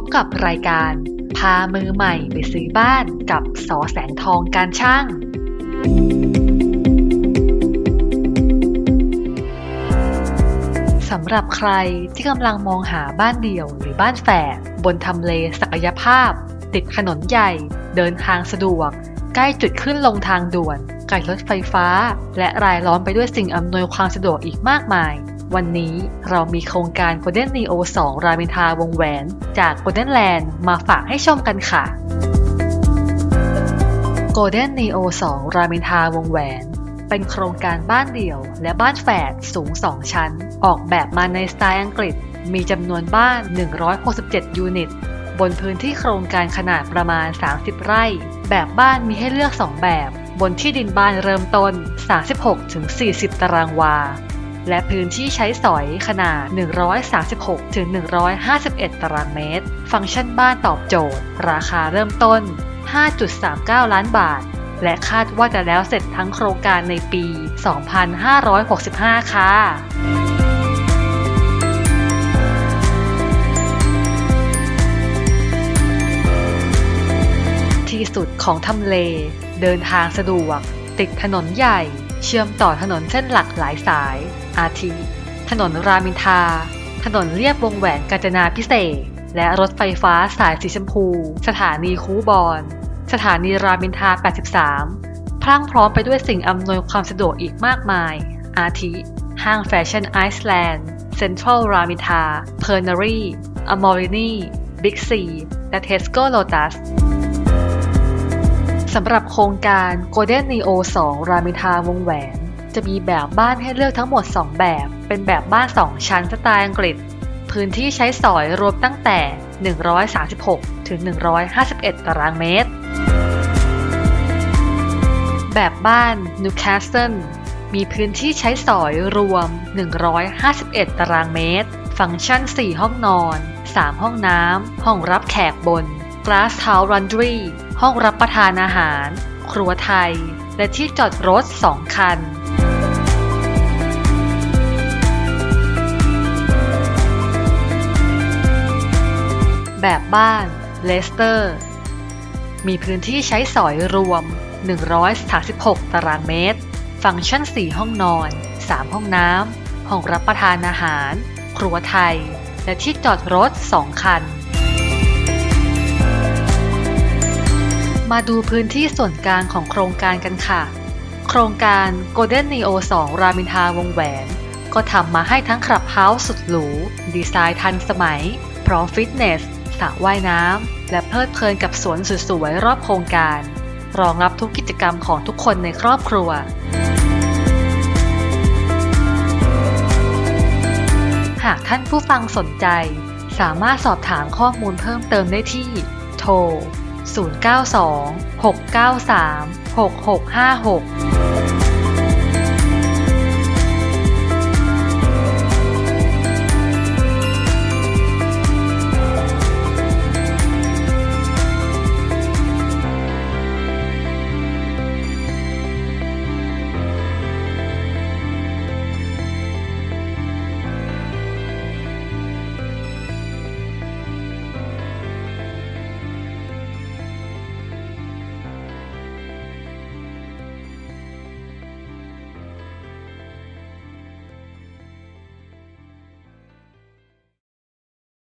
บกับรายการ พามือใหม่ไปซื้อบ้านกับสอแสงทองการช่าง สำหรับใครที่กำลังมองหาบ้านเดี่ยวหรือบ้านแฝดบนทำเลศักยภาพ ติดถนนใหญ่ เดินทางสะดวก ใกล้จุดขึ้นลงทางด่วนใกล้รถไฟฟ้า และรายล้อมไปด้วยสิ่งอำนวยความสะดวกอีกมากมาย วันนี้เรามีโครงการ Golden Neo 2 รามอินทาวงแหวนจาก Golden Land มาฝากให้ชมกันค่ะ Golden Neo 2 รามอินทาวงแหวน เป็นโครงการบ้านเดี่ยวและบ้านแฝดสูง 2 ชั้น ออกแบบมาในสไตล์อังกฤษ มีจำนวนบ้าน 167 ยูนิต บนพื้นที่โครงการขนาดประมาณ 30 ไร่ แบบบ้านมีให้เลือก 2 แบบ บนที่ดินบ้านเริ่มต้น 36-40 ตารางวา และพื้นที่ใช้สอยขนาด 136-151 ตารางเมตร ฟังก์ชันบ้านตอบโจทย์ ราคาเริ่มต้น 5.39 ล้านบาท และคาดว่าจะแล้วเสร็จทั้งโครงการในปี 2565 ค่ะที่สุดของทำเล เดินทางสะดวก ติดถนนใหญ่ เชื่อมต่อถนนเส้นหลักหลายสาย อาทิ ถนนรามอินทราถนนเรียบวงแหวนกาญจนาพิเศษ และรถไฟฟ้าสายสีชมพู สถานีคูบอน สถานีรามอินทรา83 พรั่งพร้อมไปด้วยสิ่งอำนวยความสะดวกอีกมากมาย อาทิ ห้างแฟชั่นไอซ์แลนด์ เซ็นทรัลรามินทาเพอร์นารีอมอรินีบิ๊กซีและเทสโก้โลตัส สำหรับโครงการ Golden Neo 2 รามอินทราวงแหวน จะมีแบบบ้านให้เลือกทั้งหมด 2 แบบ เป็นแบบบ้าน 2 ชั้นสไตล์อังกฤษ พื้นที่ใช้สอยรวมตั้งแต่ 136 ถึง 151 ตารางเมตร แบบบ้าน Newcastle มีพื้นที่ใช้สอยรวม 151 ตารางเมตร ฟังก์ชัน 4 ห้องนอน 3 ห้องน้ำ ห้องรับแขกบน Glass House Laundry ห้องรับประทานอาหาร ครัวไทย และที่จอดรถ 2 คัน แบบบ้านเลสเตอร์ มีพื้นที่ใช้สอยรวม 136 ตารางเมตร ฟังก์ชัน 4 ห้องนอน 3 ห้องน้ำ ห้องรับประทานอาหาร ครัวไทย และที่จอดรถ 2 คัน มาดูพื้นที่ส่วนกลางของโครงการกันค่ะ โครงการ Golden Neo 2 รามินทาวงแหวน ก็ทำมาให้ทั้งคลับเฮาส์สุดหรู ดีไซน์ทันสมัย พร้อมฟิตเนสสระว่ายน้ำ และเพลิดเพลินกับสวนสวยๆรอบโครงการ รองรับทุกกิจกรรมของทุกคนในครอบครัว หากท่านผู้ฟังสนใจ สามารถสอบถามข้อมูลเพิ่มเติมได้ที่ โทร 092 693 6656